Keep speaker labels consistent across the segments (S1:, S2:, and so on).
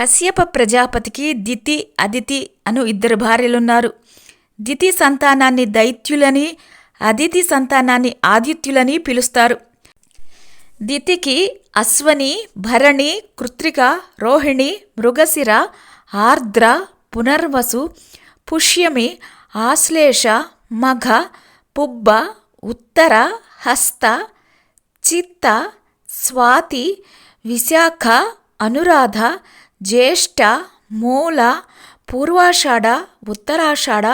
S1: కశ్యప ప్రజాపతికి దితి అదితి అను ఇద్దరు భార్యలున్నారు. దితి సంతానాన్ని దైత్యులని అదితి సంతానాన్ని ఆదిత్యులని పిలుస్తారు. దితికి అశ్వని భరణి కృత్రిక రోహిణి మృగశిర ఆర్ద్ర పునర్వసు పుష్యమి ఆశ్లేష మఘ పుబ్బ ఉత్తర హస్త చిత్త స్వాతి విశాఖ అనురాధ జ్యేష్ఠ మూల పూర్వాషాఢ ఉత్తరాషాఢ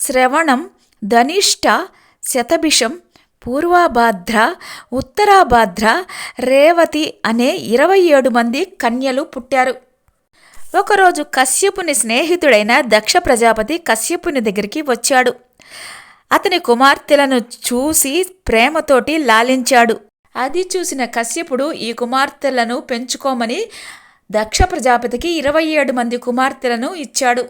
S1: శ్రవణం ధనిష్ట శతభిషం పూర్వాభాద్ర ఉత్తరాభాద్ర రేవతి అనే ఇరవై ఏడు మంది కన్యలు పుట్టారు. ఒకరోజు కశ్యపుని స్నేహితుడైన దక్ష ప్రజాపతి కశ్యపుని దగ్గరికి వచ్చాడు. అతని కుమార్తెలను చూసి ప్రేమతోటి లాలించాడు. అది చూసిన కశ్యపుడు ఈ కుమార్తెలను పెంచుకోమని దక్ష ప్రజాపతికి ఇరవై ఏడు మంది కుమార్తెలను ఇచ్చాడు.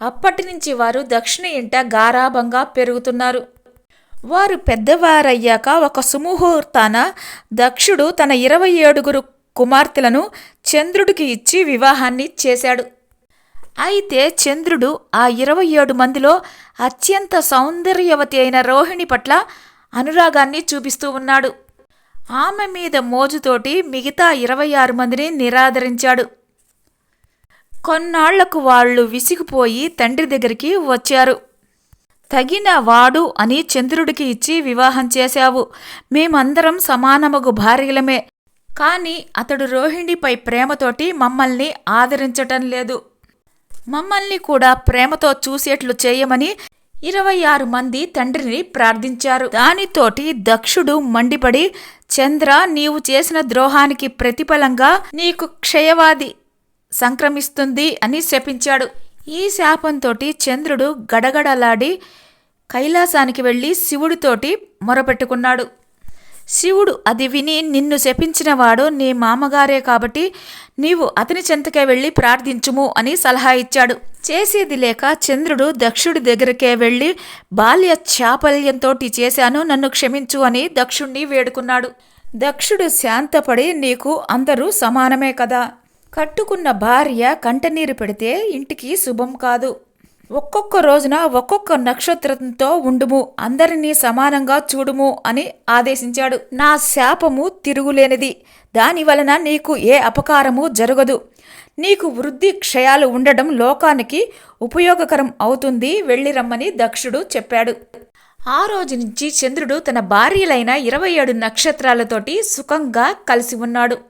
S1: అప్పటి నుంచి వారు దక్షిణ ఇంట గారాభంగా పెరుగుతున్నారు. వారు పెద్దవారయ్యాక ఒక సుముహూర్తాన దక్షుడు తన ఇరవై ఏడుగురు కుమార్తెలను చంద్రుడికి ఇచ్చి వివాహాన్ని చేశాడు. అయితే చంద్రుడు ఆ ఇరవై ఏడు మందిలో అత్యంత సౌందర్యవతి అయిన రోహిణి పట్ల అనురాగాన్ని చూపిస్తూ ఉన్నాడు. ఆమె మీద మోజుతోటి మిగతా ఇరవై ఆరు మందిని నిరాదరించాడు. కొన్నాళ్ళకు వాళ్ళు విసిగిపోయి తండ్రి దగ్గరికి వచ్చారు. తగిన వాడు అని చంద్రుడికి ఇచ్చి వివాహం చేశావు. మేమందరం సమానమగు భార్యలమే. కాని అతడు రోహిణిపై ప్రేమతోటి మమ్మల్ని ఆదరించటం లేదు. మమ్మల్ని కూడా ప్రేమతో చూసేట్లు చేయమని ఇరవై ఆరు మంది తండ్రిని ప్రార్థించారు. దానితోటి దక్షుడు మండిపడి చంద్ర నీవు చేసిన ద్రోహానికి ప్రతిఫలంగా నీకు క్షయవాది సంక్రమిస్తుంది అని శపించాడు. ఈ శాపంతోటి చంద్రుడు గడగడలాడి కైలాసానికి వెళ్ళి శివుడితోటి మొరపెట్టుకున్నాడు. శివుడు అది విని నిన్ను శపించినవాడు నీ మామగారే కాబట్టి నీవు అతని చెంతకే వెళ్ళి ప్రార్థించుము అని సలహా ఇచ్చాడు. చేసేది లేక చంద్రుడు దక్షుడి దగ్గరికే వెళ్ళి బాల్య చాపల్యంతో చేశాను నన్ను క్షమించు అని దక్షుణ్ణి వేడుకున్నాడు. దక్షుడు శాంతపడి నీకు అందరూ సమానమే కదా. కట్టుకున్న భార్య కంటనీరు పెడితే ఇంటికి శుభం కాదు. ఒక్కొక్క రోజున ఒక్కొక్క నక్షత్రంతో ఉండుము అందరినీ సమానంగా చూడుము అని ఆదేశించాడు. నా శాపము తిరుగులేనిది. దాని వలన నీకు ఏ అపకారము జరగదు. నీకు వృద్ధి క్షయాలు ఉండడం లోకానికి ఉపయోగకరం అవుతుంది. వెళ్ళిరమ్మని దక్షుడు చెప్పాడు. ఆ రోజు నుంచి చంద్రుడు తన భార్యలైన ఇరవై ఏడు నక్షత్రాలతోటి సుఖంగా కలిసి ఉన్నాడు.